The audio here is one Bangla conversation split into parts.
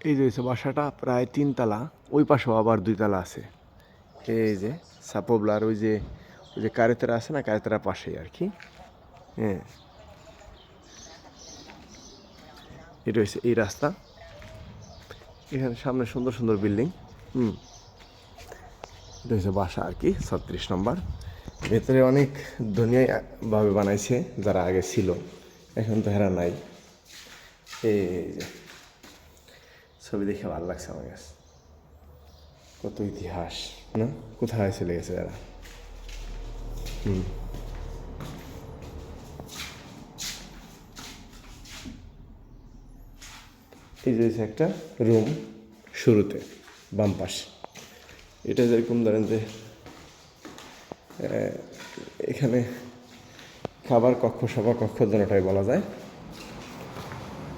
এই যে হচ্ছে বাসাটা, প্রায় তিনতলা ওই পাশেও আবার দুইতলা আছে। এই যে সাপোবলার ওই যে ওই যে কারেতেরা আছে না, কারেতেরা পাশেই আর কি। হ্যাঁ। এটা হচ্ছে এই রাস্তা। এখানে সামনে সুন্দর সুন্দর বিল্ডিং, হুম। এটা হচ্ছে বাসা আর কি, ছত্রিশ নম্বর। ভেতরে অনেক দুনিয়ায় ভাবে বানাইছে যারা আগে ছিল, এখন তো হেরা নাই। এই ছবি দেখে ভালো লাগছে আমার কাছে। কত ইতিহাস, না? কোথায় চলে গেছে এরা? হুম। এই যে একটা রুম শুরুতে, বাম পাশ। এটা যেরকম ধরেন যে এখানে খাবার কক্ষ সভা কক্ষ দুটাই বলা যায়।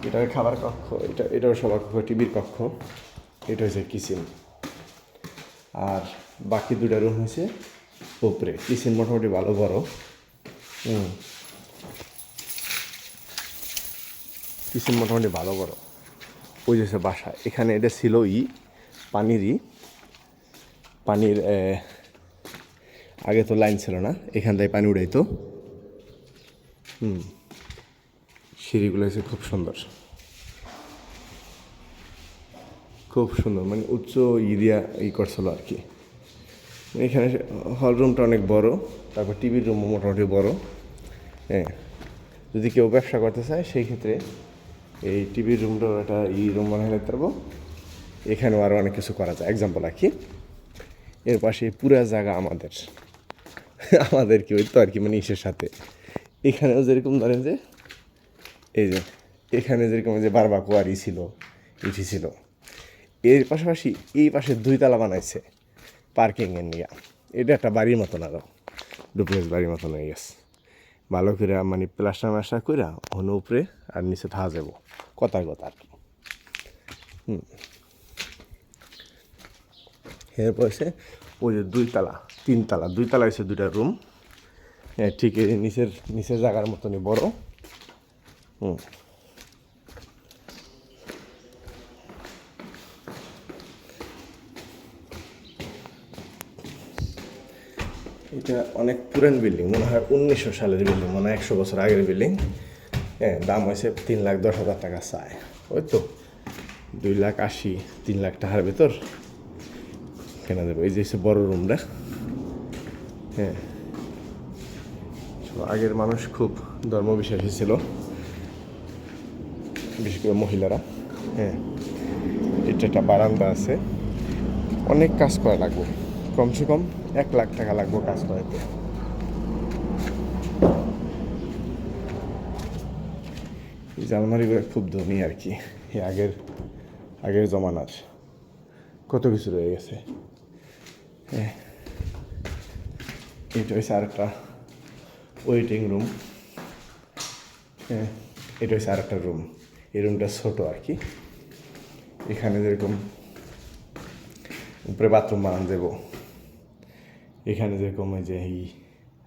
এটা খাবার কক্ষ, এটা, এটাও সবার কক্ষ, টিভির কক্ষ, এটা হচ্ছে কিচেন। আর বাকি দুটা রুম হয়েছে উপরে। কিচেন মোটামুটি ভালো, বড়। হুম। কিচেন মোটামুটি ভালো, বড়। ওই যে বাসা। এখানে এটা ছিল ই, পানিরই। পানির আগে তো লাইন ছিল না, এখান থেকে পানি উড়াইতো। হুম। সিঁড়িগুলো হচ্ছে খুব সুন্দর। খুব সুন্দর মানে উচ্চ ইরিয়া ই করছিল আর কি। মানে এখানে হল রুমটা অনেক বড়, তারপর টিভির রুমও মোটামুটি বড়। হ্যাঁ যদি কেউ ব্যবসা করতে চায়, সেই ক্ষেত্রে এই টিভির রুমটাও একটা ই রুম বানিয়ে নিতে পারব। এখানেও আরও অনেক কিছু করা যায় এক্সাম্পল আর কি। এর পাশে পুরা জায়গা আমাদের। আমাদের কি ওই তো আর কি মানে ইসের সাথে। এখানেও যেরকম ধরেন যে এই যে, এখানে যেরকম যে যে বারবাকুয়ারি ছিল, ইটি ছিল, এর পাশাপাশি এই পাশে দুই তালা বানাইছে পার্কিংয়ের নিয়ে। এটা একটা বাড়ির মতন আরও ডুপ্লেক্স বাড়ির মতন হয়ে গেছে। ভালো করে মানে প্লাস্টার মাস্টার করে হন উপরে আর নিচে থাকা যাব কথার কথা আর কি। হুম। এরপর হচ্ছে ওই যে দুইতলা তিনতলা দুইতলা হচ্ছে দুইটা রুম হ্যাঁ ঠিক নিচের নিচের জায়গার মতনই বড়। হুম। এটা অনেক পুরান বিল্ডিং, মনে হয় উনিশশো সালের বিল্ডিং, মনে হয় একশো বছর আগের বিল্ডিং। হ্যাঁ দাম হয়েছে তিন লাখ দশ হাজার টাকা চায়। ওই তো, দুই লাখ আশি, তিন লাখ টাকার ভেতর। কেনা যাবে, এই যে হচ্ছে বড় রুমটা হ্যাঁ। আগের মানুষ খুব ধর্মবিশ্বাসী ছিল। বিশেষ করে মহিলারা হ্যাঁ। এটা একটা বারান্দা আছে। অনেক কাজ করা লাগবে। কমসে কম এক লাখ টাকা লাগবে কাজ করাতে। এই আলমারিগুলো খুব ধনী আর কি। আগের আগের জমানার। কত কিছু রয়ে গেছে। হ্যাঁ। এটা হচ্ছে আরেকটা ওয়েটিং রুম হ্যাঁ এটা হচ্ছে আরেকটা রুম এই রুমটা ছোটো আর কি। এখানে যেরকম উপরে বাথরুম বানান যাব, এখানে যেরকম এই যে এই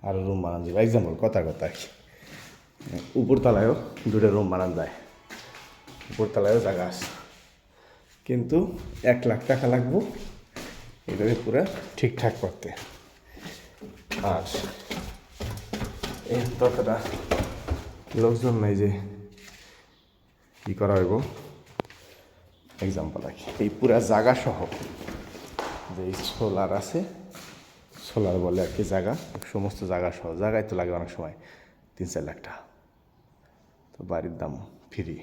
আরও রুম বানান যাব। এক্সাম্পল কথা কথা আর কি। উপরতলায়ও দুটো রুম বানান যায়। উপরতলায়ও জায়গা আছে। কিন্তু এক লাখ টাকা লাগবো, এটাকে পুরো ঠিকঠাক করতে। আর এই ততটা লোকজন নাই যে কী করা হইব? এক্সাম্পল আর এই পুরা জায়গা সহ যে সোলার আছে সোলার বলে আর কি জায়গা সমস্ত জায়গা সহ। জায়গায় তো লাগে অনেক সময়, তিন চার লাখ টাকা। তো বাড়ির দাম ফ্রি